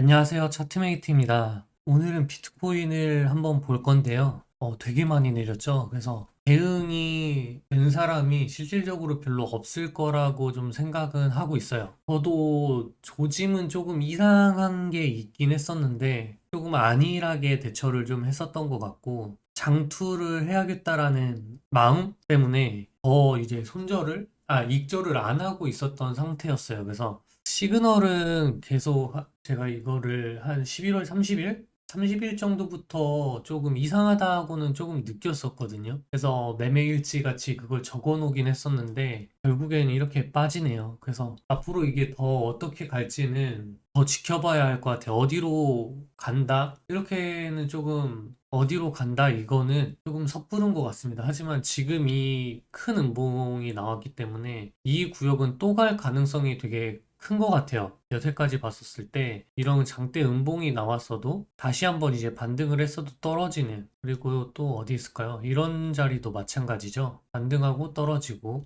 안녕하세요. 차트메이트입니다. 오늘은 비트코인을 한번 볼 건데요. 어, 되게 많이 내렸죠. 그래서 대응이 된 사람이 실질적으로 별로 없을 거라고 좀 생각은 하고 있어요. 저도 조짐은 조금 이상한 게 있긴 했었는데 조금 안일하게 대처를 좀 했었던 것 같고 장투를 해야겠다라는 마음 때문에 더 이제 손절을 아, 익절을 안 하고 있었던 상태였어요. 그래서 시그널은 계속 하- 제가 이거를 한 11월 30일? 30일 정도부터 조금 이상하다고는 조금 느꼈었거든요. 그래서 매매 일지 같이 그걸 적어 놓긴 했었는데 결국엔 이렇게 빠지네요. 그래서 앞으로 이게 더 어떻게 갈지는 더 지켜봐야 할 것 같아요. 어디로 간다? 이렇게는 조금 어디로 간다? 이거는 조금 섣부른 것 같습니다. 하지만 지금 이 큰 음봉이 나왔기 때문에 이 구역은 또 갈 가능성이 되게 큰 것 같아요. 여태까지 봤었을 때 이런 장대 음봉이 나왔어도 다시 한번 이제 반등을 했어도 떨어지는 그리고 또 어디 있을까요? 이런 자리도 마찬가지죠. 반등하고 떨어지고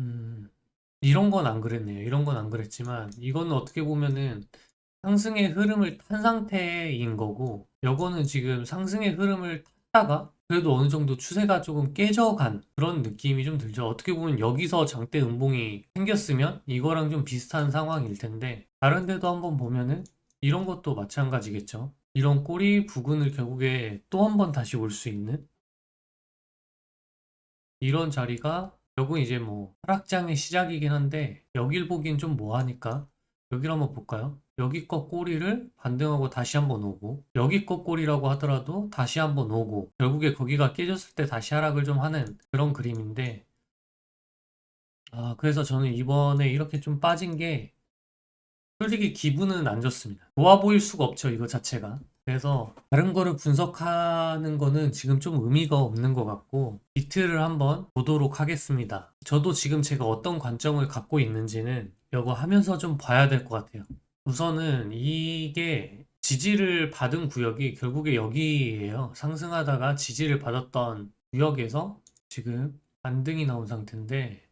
음, 이런 건 안 그랬네요. 이런 건 안 그랬지만 이거는 어떻게 보면은 상승의 흐름을 탄 상태인 거고 요거는 지금 상승의 흐름을 탔다가 그래도 어느 정도 추세가 조금 깨져간 그런 느낌이 좀 들죠. 어떻게 보면 여기서 장대 음봉이 생겼으면 이거랑 좀 비슷한 상황일 텐데 다른 데도 한번 보면은 이런 것도 마찬가지겠죠. 이런 꼬리 부근을 결국에 또 한 번 다시 올 수 있는 이런 자리가 결국 이제 뭐 하락장의 시작이긴 한데 여길 보긴 좀 뭐하니까 여기를 한번 볼까요? 여기 거 꼬리를 반등하고 다시 한번 오고 여기 거 꼬리라고 하더라도 다시 한번 오고 결국에 거기가 깨졌을 때 다시 하락을 좀 하는 그런 그림인데 아 그래서 저는 이번에 이렇게 좀 빠진 게 솔직히 기분은 안 좋습니다. 좋아 보일 수가 없죠, 이거 자체가. 그래서 다른 거를 분석하는 거는 지금 좀 의미가 없는 것 같고 비트를 한번 보도록 하겠습니다. 저도 지금 제가 어떤 관점을 갖고 있는지는 이거 하면서 좀 봐야 될 것 같아요. 우선은 이게 지지를 받은 구역이 결국에 여기예요. 상승하다가 지지를 받았던 구역에서 지금 반등이 나온 상태인데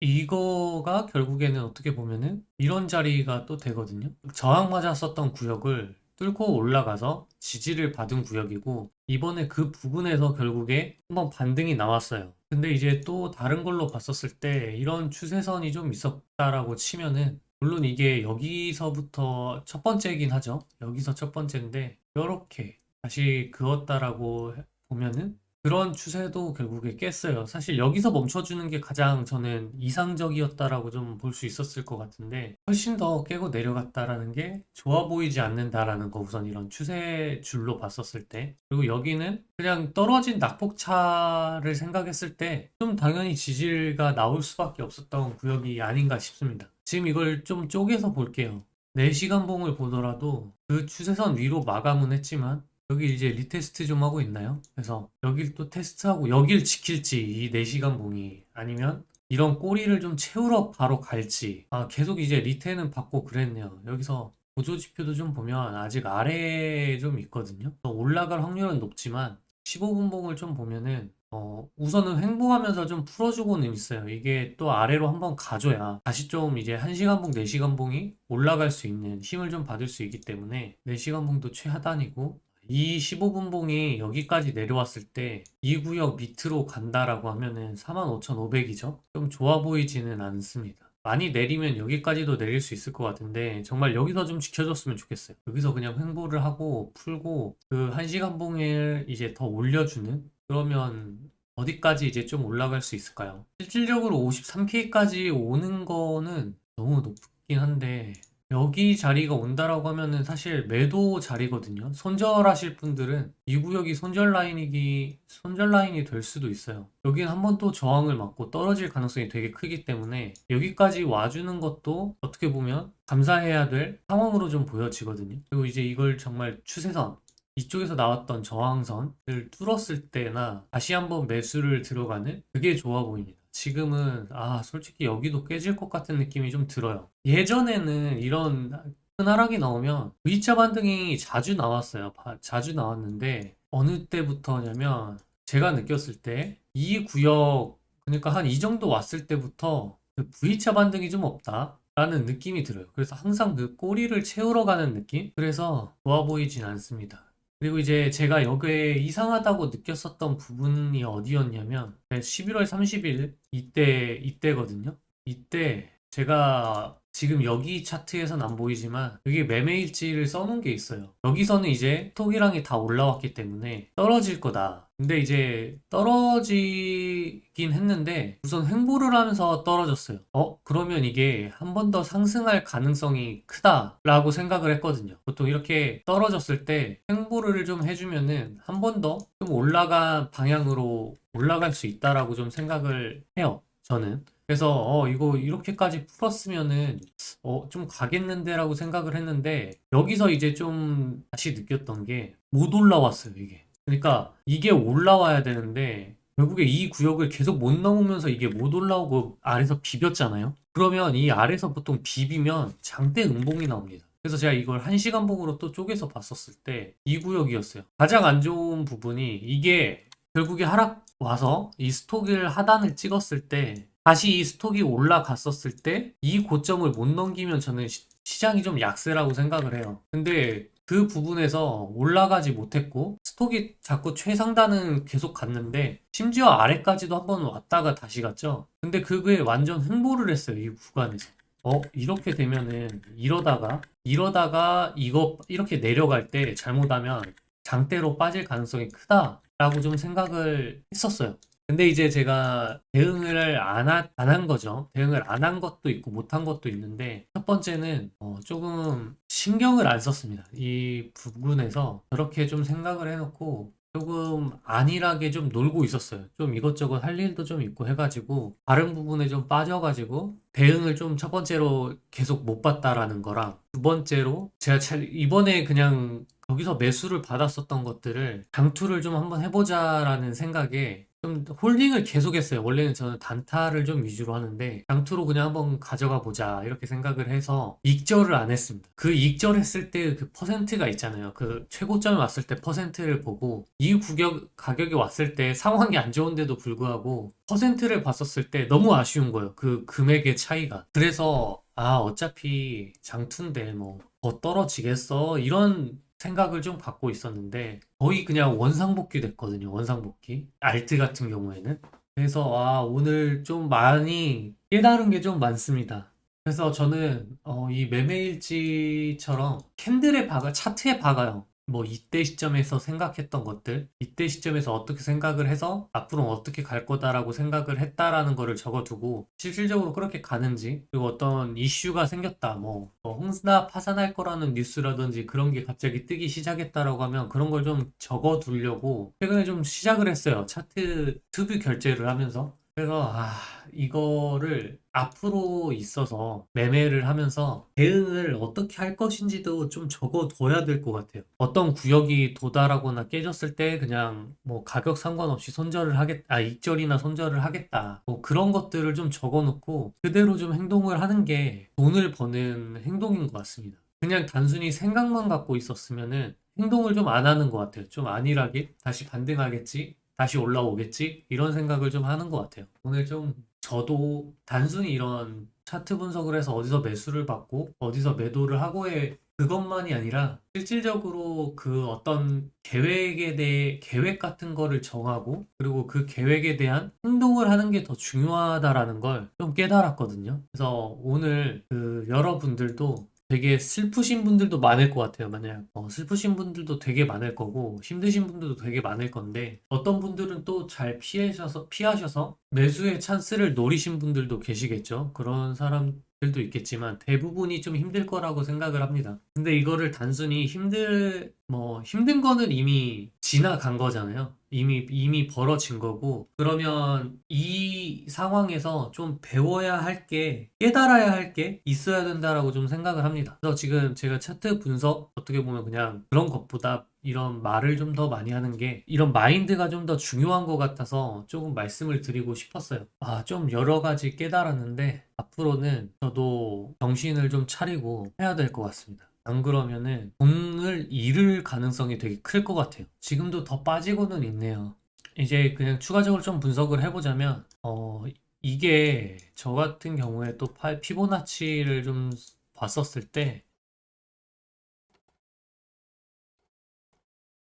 이거가 결국에는 어떻게 보면은 이런 자리가 또 되거든요. 저항 맞았었던 구역을 뚫고 올라가서 지지를 받은 구역이고 이번에 그 부분에서 결국에 한번 반등이 나왔어요. 근데 이제 또 다른 걸로 봤었을 때 이런 추세선이 좀 있었다라고 치면은 물론 이게 여기서부터 첫 번째이긴 하죠. 여기서 첫 번째인데 이렇게 다시 그었다라고 보면은 그런 추세도 결국에 깼어요. 사실 여기서 멈춰주는 게 가장 저는 이상적이었다라고 좀 볼 수 있었을 것 같은데 훨씬 더 깨고 내려갔다라는 게 좋아 보이지 않는다라는 거 우선 이런 추세 줄로 봤었을 때 그리고 여기는 그냥 떨어진 낙폭차를 생각했을 때 좀 당연히 지지가 나올 수밖에 없었던 구역이 아닌가 싶습니다. 지금 이걸 좀 쪼개서 볼게요. 4시간 봉을 보더라도 그 추세선 위로 마감은 했지만 여기 이제 리테스트 좀 하고 있나요? 그래서 여길 또 테스트하고 여길 지킬지 이 4시간 봉이 아니면 이런 꼬리를 좀 채우러 바로 갈지 아 계속 이제 리테는 받고 그랬네요. 여기서 보조 지표도 좀 보면 아직 아래에 좀 있거든요. 올라갈 확률은 높지만 15분 봉을 좀 보면은 어, 우선은 횡보하면서 좀 풀어주고는 있어요. 이게 또 아래로 한번 가줘야 다시 좀 이제 1시간 봉, 4시간 봉이 올라갈 수 있는 힘을 좀 받을 수 있기 때문에 4시간 봉도 최하단이고 이 15분 봉이 여기까지 내려왔을 때 이 구역 밑으로 간다라고 하면은 45,500이죠? 좀 좋아 보이지는 않습니다. 많이 내리면 여기까지도 내릴 수 있을 것 같은데 정말 여기서 좀 지켜줬으면 좋겠어요. 여기서 그냥 횡보를 하고 풀고 그 1시간 봉을 이제 더 올려주는 그러면 어디까지 이제 좀 올라갈 수 있을까요? 실질적으로 53K까지 오는 거는 너무 높긴 한데 여기 자리가 온다라고 하면은 사실 매도 자리거든요. 손절하실 분들은 이 구역이 손절 라인이기 손절 라인이 될 수도 있어요. 여기는 한 번 또 저항을 맞고 떨어질 가능성이 되게 크기 때문에 여기까지 와주는 것도 어떻게 보면 감사해야 될 상황으로 좀 보여지거든요. 그리고 이제 이걸 정말 추세선 이쪽에서 나왔던 저항선을 뚫었을 때나 다시 한번 매수를 들어가는 그게 좋아 보입니다. 지금은 아 솔직히 여기도 깨질 것 같은 느낌이 좀 들어요. 예전에는 이런 큰 하락이 나오면 V자 반등이 자주 나왔어요. 바- 자주 나왔는데 어느 때부터냐면 제가 느꼈을 때 이 구역 그러니까 한 이 정도 왔을 때부터 그 V자 반등이 좀 없다. 라는 느낌이 들어요. 그래서 항상 그 꼬리를 채우러 가는 느낌? 그래서 좋아 보이진 않습니다. 그리고 이제 제가 여기에 이상하다고 느꼈었던 부분이 어디였냐면 11월 30일 이때 이때거든요. 이때 제가 지금 여기 차트에선 안 보이지만 여기 매매일지를 써놓은 게 있어요. 여기서는 이제 톡이랑이 다 올라왔기 때문에 떨어질 거다. 근데 이제 떨어지긴 했는데 우선 횡보를 하면서 떨어졌어요. 어? 그러면 이게 한 번 더 상승할 가능성이 크다라고 생각을 했거든요. 보통 이렇게 떨어졌을 때 횡보를 좀 해주면은 한 번 더 좀 올라간 방향으로 올라갈 수 있다라고 좀 생각을 해요. 저는. 그래서 어 이거 이렇게까지 풀었으면은 어 좀 가겠는데라고 생각을 했는데 여기서 이제 좀 다시 느꼈던 게 못 올라왔어요 이게. 그러니까 이게 올라와야 되는데 결국에 이 구역을 계속 못 넘으면서 이게 못 올라오고 아래서 비볐잖아요. 그러면 이 아래서 보통 비비면 장대 음봉이 나옵니다. 그래서 제가 이걸 한 시간 봉으로 또 쪼개서 봤었을 때 이 구역이었어요. 가장 안 좋은 부분이 이게 결국에 하락 와서 이 스톡을 하단을 찍었을 때 다시 이 스톡이 올라갔었을 때 이 고점을 못 넘기면 저는 시, 시장이 좀 약세라고 생각을 해요. 근데 그 부분에서 올라가지 못했고 스톡이 자꾸 최상단은 계속 갔는데 심지어 아래까지도 한번 왔다가 다시 갔죠. 근데 그게 완전 횡보를 했어요. 이 구간에서. 어, 이렇게 되면은 이러다가 이러다가 이거 이렇게 내려갈 때 잘못하면 장대로 빠질 가능성이 크다 라고 좀 생각을 했었어요. 근데 이제 제가 대응을 안한 거죠. 대응을 안 한 것도 있고 못한 것도 있는데 첫 번째는 어, 조금 신경을 안 썼습니다. 이 부분에서 그렇게 좀 생각을 해놓고 조금 안일하게 좀 놀고 있었어요. 좀 이것저것 할 일도 좀 있고 해가지고 다른 부분에 좀 빠져가지고 대응을 좀 첫 번째로 계속 못 봤다라는 거랑 두 번째로 제가 이번에 그냥 거기서 매수를 받았었던 것들을 장투를 좀 한번 해보자라는 생각에 좀 홀딩을 계속했어요. 원래는 저는 단타를 좀 위주로 하는데 장투로 그냥 한번 가져가 보자 이렇게 생각을 해서 익절을 안 했습니다. 그 익절했을 때 그 퍼센트가 있잖아요. 그 최고점에 왔을 때 퍼센트를 보고 이 구격 가격이 왔을 때 상황이 안 좋은데도 불구하고 퍼센트를 봤었을 때 너무 아쉬운 거예요. 그 금액의 차이가. 그래서 아 어차피 장투인데 뭐 더 떨어지겠어 이런 생각을 좀 갖고 있었는데 거의 그냥 원상복귀 됐거든요. 원상복귀. 알트 같은 경우에는. 그래서 아, 오늘 좀 많이 깨달은 게 좀 많습니다. 그래서 저는 어, 이 매매일지처럼 캔들에 박아 차트에 박아요. 뭐 이때 시점에서 생각했던 것들, 이때 시점에서 어떻게 생각을 해서 앞으로 어떻게 갈 거다라고 생각을 했다라는 거를 적어두고 실질적으로 그렇게 가는지 그리고 어떤 이슈가 생겼다 뭐, 뭐 홍수나 파산할 거라는 뉴스라든지 그런 게 갑자기 뜨기 시작했다라고 하면 그런 걸 좀 적어두려고 최근에 좀 시작을 했어요. 차트 투비 결제를 하면서 그래서 아 이거를 앞으로 있어서 매매를 하면서 대응을 어떻게 할 것인지도 좀 적어둬야 될 것 같아요. 어떤 구역이 도달하거나 깨졌을 때 그냥 뭐 가격 상관없이 손절을 하겠, 아 익절이나 손절을 하겠다. 뭐 그런 것들을 좀 적어놓고 그대로 좀 행동을 하는 게 돈을 버는 행동인 것 같습니다. 그냥 단순히 생각만 갖고 있었으면은 행동을 좀 안 하는 것 같아요. 좀 안일하게 다시 반등하겠지. 다시 올라오겠지? 이런 생각을 좀 하는 것 같아요. 오늘 좀 저도 단순히 이런 차트 분석을 해서 어디서 매수를 받고 어디서 매도를 하고의 그것만이 아니라 실질적으로 그 어떤 계획에 대해 계획 같은 거를 정하고 그리고 그 계획에 대한 행동을 하는 게 더 중요하다라는 걸 좀 깨달았거든요. 그래서 오늘 그 여러분들도 되게 슬프신 분들도 많을 것 같아요. 만약 어, 슬프신 분들도 되게 많을 거고 힘드신 분들도 되게 많을 건데 어떤 분들은 또 잘 피하셔서 피하셔서 매수의 찬스를 노리신 분들도 계시겠죠. 그런 사람 들도 있겠지만 대부분이 좀 힘들 거라고 생각을 합니다. 근데 이거를 단순히 힘들 뭐 힘든 거는 이미 지나간 거잖아요. 이미 이미 벌어진 거고 그러면 이 상황에서 좀 배워야 할 게 깨달아야 할 게 있어야 된다라고 좀 생각을 합니다. 그래서 지금 제가 차트 분석 어떻게 보면 그냥 그런 것보다 이런 말을 좀 더 많이 하는 게 이런 마인드가 좀 더 중요한 것 같아서 조금 말씀을 드리고 싶었어요. 아, 좀 여러 가지 깨달았는데 앞으로는 저도 정신을 좀 차리고 해야 될 것 같습니다. 안 그러면은 돈을 잃을 가능성이 되게 클 것 같아요. 지금도 더 빠지고는 있네요. 이제 그냥 추가적으로 좀 분석을 해보자면, 어, 이게 저 같은 경우에 또 파- 피보나치를 좀 봤었을 때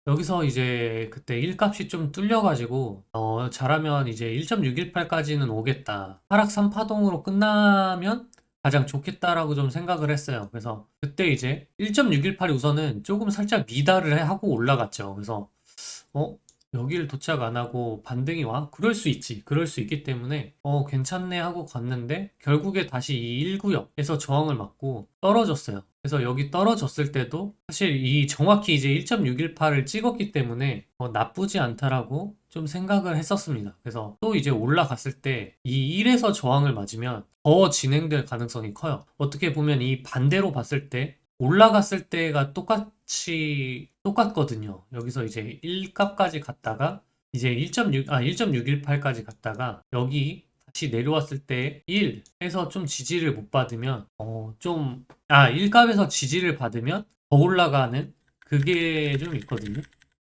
여기서 이제 그때 1값이 좀 뚫려가지고 어, 잘하면 이제 1.618까지는 오겠다. 하락 3파동으로 끝나면 가장 좋겠다라고 좀 생각을 했어요. 그래서 그때 이제 1.618이 우선은 조금 살짝 미달을 해- 하고 올라갔죠. 그래서 어? 여기를 도착 안 하고 반등이 와? 그럴 수 있지. 그럴 수 있기 때문에 어 괜찮네 하고 갔는데 결국에 다시 이 1구역에서 저항을 맞고 떨어졌어요. 그래서 여기 떨어졌을 때도 사실 이 정확히 이제 1.618을 찍었기 때문에 어, 나쁘지 않다라고 좀 생각을 했었습니다. 그래서 또 이제 올라갔을 때 이 1에서 저항을 맞으면 더 진행될 가능성이 커요. 어떻게 보면 이 반대로 봤을 때 올라갔을 때가 똑같이 똑같거든요. 여기서 이제 1값까지 갔다가 이제 1.6, 아, 1.618까지 갔다가 여기 다시 내려왔을 때 1에서 좀 지지를 못 받으면 어, 좀, 아, 1값에서 지지를 받으면 더 올라가는 그게 좀 있거든요.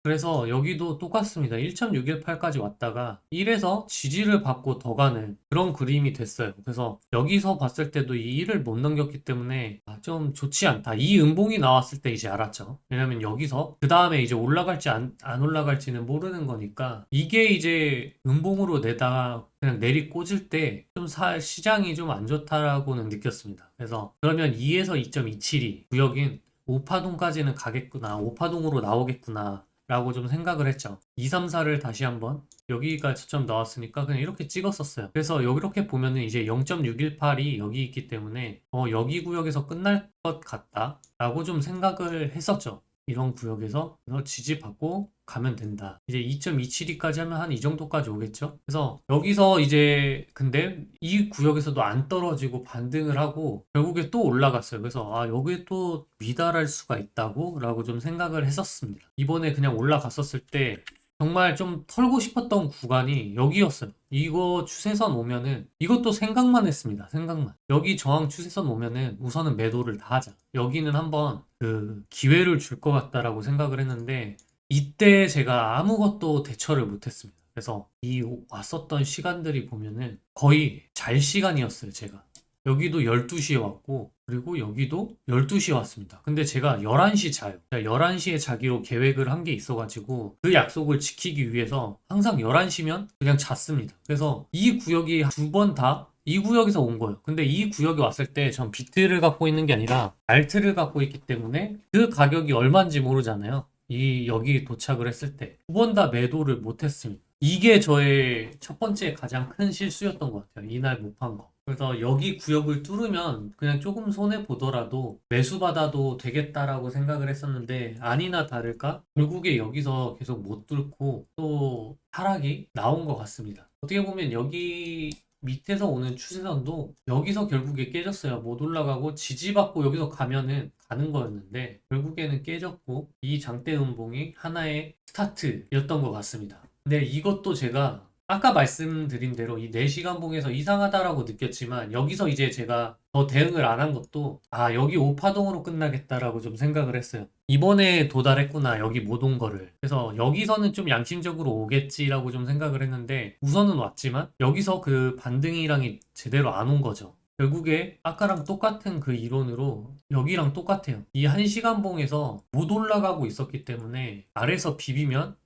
그래서 여기도 똑같습니다. 1.618까지 왔다가 1에서 지지를 받고 더 가는 그런 그림이 됐어요. 그래서 여기서 봤을 때도 이 1을 못 넘겼기 때문에 아, 좀 좋지 않다. 이 음봉이 나왔을 때 이제 알았죠. 왜냐면 여기서 그 다음에 이제 올라갈지 안, 안 올라갈지는 모르는 거니까 이게 이제 음봉으로 내다가 그냥 내리 꽂을 때 좀 시장이 좀 안 좋다라고는 느꼈습니다. 그래서 그러면 2에서 2.272 구역인 5파동까지는 가겠구나. 5파동으로 나오겠구나. 라고 좀 생각을 했죠. 2, 3, 4를 다시 한번 여기가 저점 나왔으니까 그냥 이렇게 찍었었어요. 그래서 이렇게 보면은 이제 0.618이 여기 있기 때문에 어, 여기 구역에서 끝날 것 같다 라고 좀 생각을 했었죠. 이런 구역에서 지지받고 가면 된다. 이제 2.272까지 하면 한 이 정도까지 오겠죠? 그래서 여기서 이제 근데 이 구역에서도 안 떨어지고 반등을 하고 결국에 또 올라갔어요. 그래서 아, 여기에 또 미달할 수가 있다고 라고 좀 생각을 했었습니다. 이번에 그냥 올라갔었을 때 정말 좀 털고 싶었던 구간이 여기였어요. 이거 추세선 오면은 이것도 생각만 했습니다. 생각만. 여기 저항 추세선 오면은 우선은 매도를 다 하자. 여기는 한번 그 기회를 줄 것 같다라고 생각을 했는데 이때 제가 아무것도 대처를 못했습니다. 그래서 이 왔었던 시간들이 보면은 거의 잘 시간이었어요, 제가. 여기도 12시에 왔고, 그리고 여기도 12시에 왔습니다. 근데 제가 11시 자요. 11시에 자기로 계획을 한 게 있어가지고, 그 약속을 지키기 위해서 항상 11시면 그냥 잤습니다. 그래서 이 구역이 두 번 다 이 구역에서 온 거예요. 근데 이 구역에 왔을 때 전 비트를 갖고 있는 게 아니라 알트를 갖고 있기 때문에 그 가격이 얼마인지 모르잖아요. 이 여기 도착을 했을 때 두 번 다 매도를 못했습니다. 이게 저의 첫 번째 가장 큰 실수였던 것 같아요. 이날 못 판 거. 그래서 여기 구역을 뚫으면 그냥 조금 손해 보더라도 매수 받아도 되겠다라고 생각을 했었는데 아니나 다를까 결국에 여기서 계속 못 뚫고 또 하락이 나온 것 같습니다. 어떻게 보면 여기 밑에서 오는 추세선도 여기서 결국에 깨졌어요. 못 올라가고 지지받고 여기서 가면은 가는 거였는데 결국에는 깨졌고 이 장대 음봉이 하나의 스타트였던 것 같습니다. 근데 이것도 제가 아까 말씀드린 대로 이 4시간 봉에서 이상하다라고 느꼈지만 여기서 이제 제가 더 대응을 안 한 것도 아 여기 5파동으로 끝나겠다라고 좀 생각을 했어요. 이번에 도달했구나 여기 못 온 거를. 그래서 여기서는 좀 양심적으로 오겠지라고 좀 생각을 했는데 우선은 왔지만 여기서 그 반등이랑이 제대로 안 온 거죠. 결국에 아까랑 똑같은 그 이론으로 여기랑 똑같아요. 이 1시간 봉에서 못 올라가고 있었기 때문에 아래서 비비면 더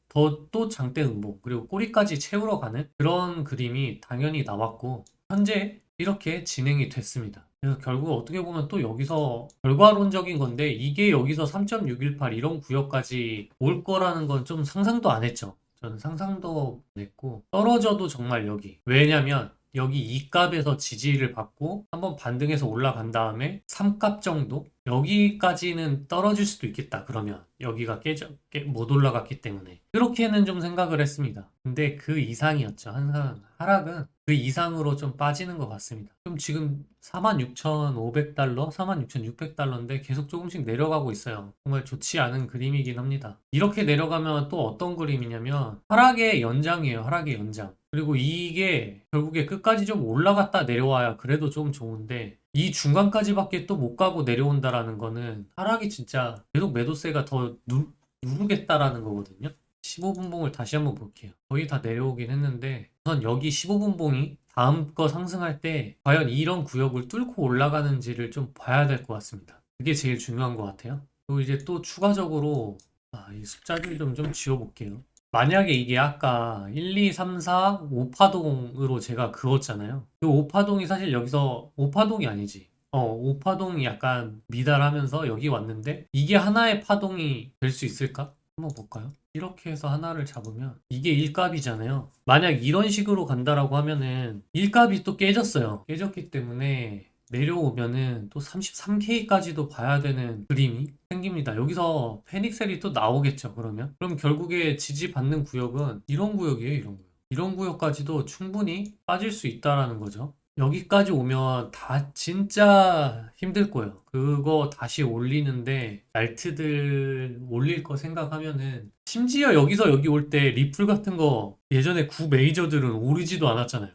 또 장대 음봉 그리고 꼬리까지 채우러 가는 그런 그림이 당연히 나왔고 현재 이렇게 진행이 됐습니다. 그래서 결국 어떻게 보면 또 여기서 결과론적인 건데 이게 여기서 3.618 이런 구역까지 올 거라는 건 좀 상상도 안 했죠. 저는 상상도 안 했고 떨어져도 정말 여기 왜냐면 여기 2값에서 지지를 받고 한번 반등해서 올라간 다음에 3값 정도? 여기까지는 떨어질 수도 있겠다 그러면. 여기가 깨져 깨, 못 올라갔기 때문에. 그렇게는 좀 생각을 했습니다. 근데 그 이상이었죠. 항상 하락은 그 이상으로 좀 빠지는 것 같습니다. 그럼 지금 46,500달러? 46,600달러인데 계속 조금씩 내려가고 있어요. 정말 좋지 않은 그림이긴 합니다. 이렇게 내려가면 또 어떤 그림이냐면 하락의 연장이에요 하락의 연장 그리고 이게 결국에 끝까지 좀 올라갔다 내려와야 그래도 좀 좋은데 이 중간까지밖에 또 못 가고 내려온다라는 거는 하락이 진짜 계속 매도세가 더 누, 누르겠다라는 거거든요. 15분봉을 다시 한번 볼게요. 거의 다 내려오긴 했는데 우선 여기 15분봉이 다음 거 상승할 때 과연 이런 구역을 뚫고 올라가는지를 좀 봐야 될 것 같습니다. 그게 제일 중요한 것 같아요. 그리고 이제 또 추가적으로 아, 이 숫자들 좀, 좀 지워볼게요. 만약에 이게 아까 1, 2, 3, 4, 5파동으로 제가 그었잖아요. 그 5파동이 사실 여기서 5파동이 아니지. 어, 5파동이 약간 미달하면서 여기 왔는데 이게 하나의 파동이 될 수 있을까? 한번 볼까요? 이렇게 해서 하나를 잡으면 이게 일값이잖아요. 만약 이런 식으로 간다라고 하면은 일값이 또 깨졌어요. 깨졌기 때문에 내려오면은 또 33K까지도 봐야 되는 그림이 생깁니다. 여기서 페닉셀이 또 나오겠죠, 그러면? 그럼 결국에 지지받는 구역은 이런 구역이에요, 이런 구역. 이런 구역까지도 충분히 빠질 수 있다라는 거죠. 여기까지 오면 다 진짜 힘들 거예요. 그거 다시 올리는데 알트들 올릴 거 생각하면은 심지어 여기서 여기 올 때 리플 같은 거 예전에 구 메이저들은 오르지도 않았잖아요.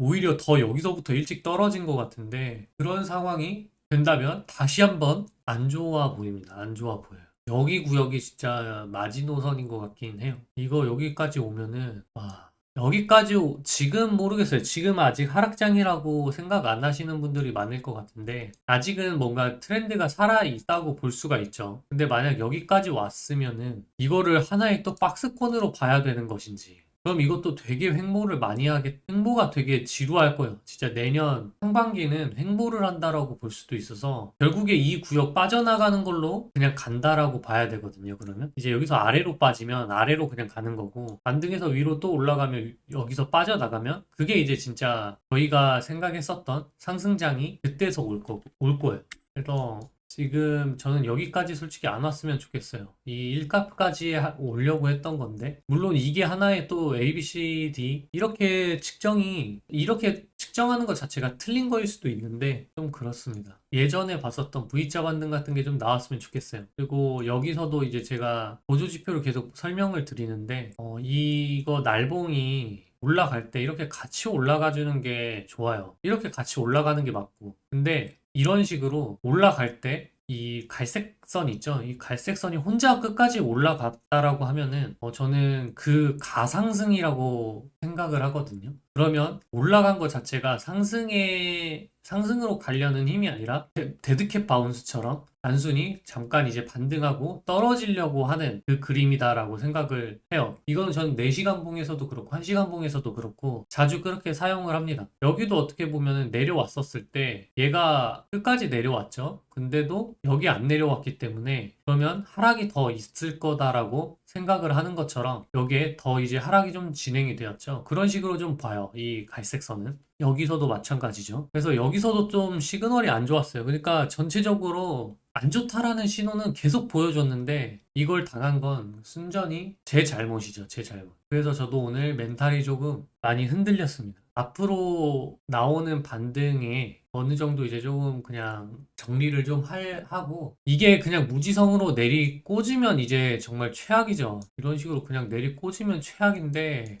오히려 더 여기서부터 일찍 떨어진 것 같은데 그런 상황이 된다면 다시 한번 안 좋아 보입니다. 안 좋아 보여요. 여기 구역이 진짜 마지노선인 것 같긴 해요. 이거 여기까지 오면은 와 여기까지 오- 지금 모르겠어요. 지금 아직 하락장이라고 생각 안 하시는 분들이 많을 것 같은데 아직은 뭔가 트렌드가 살아 있다고 볼 수가 있죠. 근데 만약 여기까지 왔으면은 이거를 하나의 또 박스권으로 봐야 되는 것인지 그럼 이것도 되게 횡보를 많이 하게, 횡보가 되게 지루할 거예요. 진짜 내년 상반기는 횡보를 한다라고 볼 수도 있어서 결국에 이 구역 빠져나가는 걸로 그냥 간다라고 봐야 되거든요. 그러면 이제 여기서 아래로 빠지면 아래로 그냥 가는 거고 반등해서 위로 또 올라가면 여기서 빠져나가면 그게 이제 진짜 저희가 생각했었던 상승장이 그때서 올 거, 올 거예요. 그래서 지금 저는 여기까지 솔직히 안 왔으면 좋겠어요. 이 일값까지 하- 오려고 했던 건데, 물론 이게 하나의 또 A, B, C, D 이렇게 측정이 이렇게 측정하는 것 자체가 틀린 거일 수도 있는데 좀 그렇습니다. 예전에 봤었던 V자 반등 같은 게 좀 나왔으면 좋겠어요. 그리고 여기서도 이제 제가 보조 지표를 계속 설명을 드리는데, 어, 이거 날봉이 올라갈 때 이렇게 같이 올라가 주는 게 좋아요. 이렇게 같이 올라가는 게 맞고. 근데 이런 식으로 올라갈 때 이 갈색 선 있죠? 이 갈색 선이 혼자 끝까지 올라갔다라고 하면은 어, 저는 그 가상승이라고 생각을 하거든요. 그러면 올라간 것 자체가 상승에 상승으로 가려는 힘이 아니라 데- 데드캣 바운스처럼 단순히 잠깐 이제 반등하고 떨어지려고 하는 그 그림이다라고 생각을 해요. 이거는 저는 4시간 봉에서도 그렇고 1시간 봉에서도 그렇고 자주 그렇게 사용을 합니다. 여기도 어떻게 보면은 내려왔었을 때 얘가 끝까지 내려왔죠. 근데도 여기 안 내려왔기 때문에 그러면 하락이 더 있을 거다라고 생각을 하는 것처럼 여기에 더 이제 하락이 좀 진행이 되었죠. 그런 식으로 좀 봐요. 이 갈색 선은. 여기서도 마찬가지죠. 그래서 여기서도 좀 시그널이 안 좋았어요. 그러니까 전체적으로 안 좋다라는 신호는 계속 보여줬는데 이걸 당한 건 순전히 제 잘못이죠. 제 잘못. 그래서 저도 오늘 멘탈이 조금 많이 흔들렸습니다. 앞으로 나오는 반등에 어느 정도 이제 조금 그냥 정리를 좀 할, 하고 이게 그냥 무지성으로 내리 꽂으면 이제 정말 최악이죠. 이런 식으로 그냥 내리 꽂으면 최악인데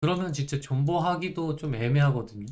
그러면 진짜 존버하기도 좀 애매하거든요.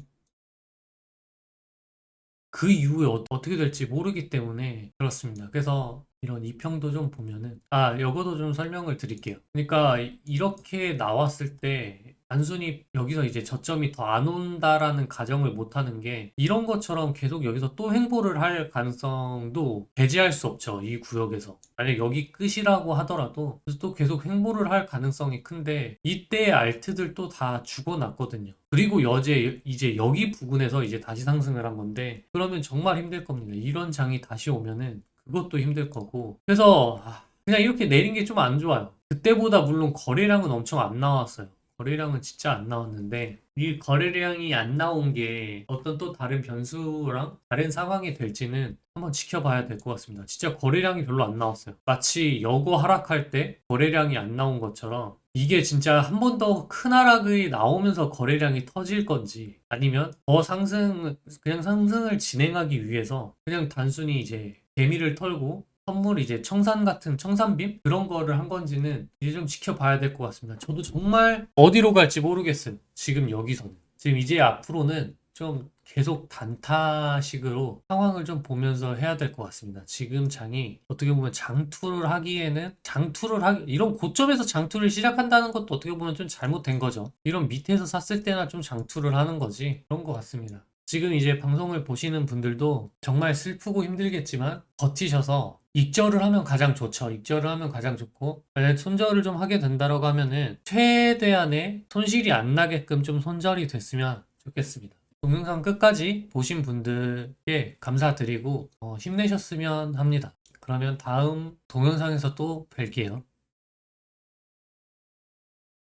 그 이후에 어, 떻게 될지 모르기 때문에 그렇습니다. 그래서 이런 이평도 좀 보면은 아, 요거도 좀 설명을 드릴게요. 그러니까 이- 이렇게 나왔을 때 단순히 여기서 이제 저점이 더 안 온다라는 가정을 못 하는 게 이런 것처럼 계속 여기서 또 횡보를 할 가능성도 배제할 수 없죠. 이 구역에서. 만약 여기 끝이라고 하더라도 또 계속 횡보를 할 가능성이 큰데 이때 알트들도 다 죽어났거든요. 그리고 여제 이제 여기 부근에서 이제 다시 상승을 한 건데 그러면 정말 힘들 겁니다. 이런 장이 다시 오면은 그것도 힘들 거고 그래서 아, 그냥 이렇게 내린 게 좀 안 좋아요. 그때보다 물론 거래량은 엄청 안 나왔어요. 거래량은 진짜 안 나왔는데 이 거래량이 안 나온 게 어떤 또 다른 변수랑 다른 상황이 될지는 한번 지켜봐야 될 것 같습니다. 진짜 거래량이 별로 안 나왔어요. 마치 여고 하락할 때 거래량이 안 나온 것처럼 이게 진짜 한 번 더 큰 하락이 나오면서 거래량이 터질 건지 아니면 더 상승, 그냥 상승을 진행하기 위해서 그냥 단순히 이제 개미를 털고 선물 이제 청산 같은 청산빔 그런 거를 한 건지는 이제 좀 지켜봐야 될 것 같습니다. 저도 정말 어디로 갈지 모르겠어요. 지금 여기서는. 지금 이제 앞으로는 좀 계속 단타식으로 상황을 좀 보면서 해야 될 것 같습니다. 지금 장이 어떻게 보면 장투를 하기에는 장투를 하기 이런 고점에서 장투를 시작한다는 것도 어떻게 보면 좀 잘못된 거죠. 이런 밑에서 샀을 때나 좀 장투를 하는 거지 그런 것 같습니다. 지금 이제 방송을 보시는 분들도 정말 슬프고 힘들겠지만 버티셔서 익절을 하면 가장 좋죠. 익절을 하면 가장 좋고 만약 손절을 좀 하게 된다라고 하면은 최대한의 손실이 안 나게끔 좀 손절이 됐으면 좋겠습니다. 동영상 끝까지 보신 분들께 감사드리고 어, 힘내셨으면 합니다. 그러면 다음 동영상에서 또 뵐게요.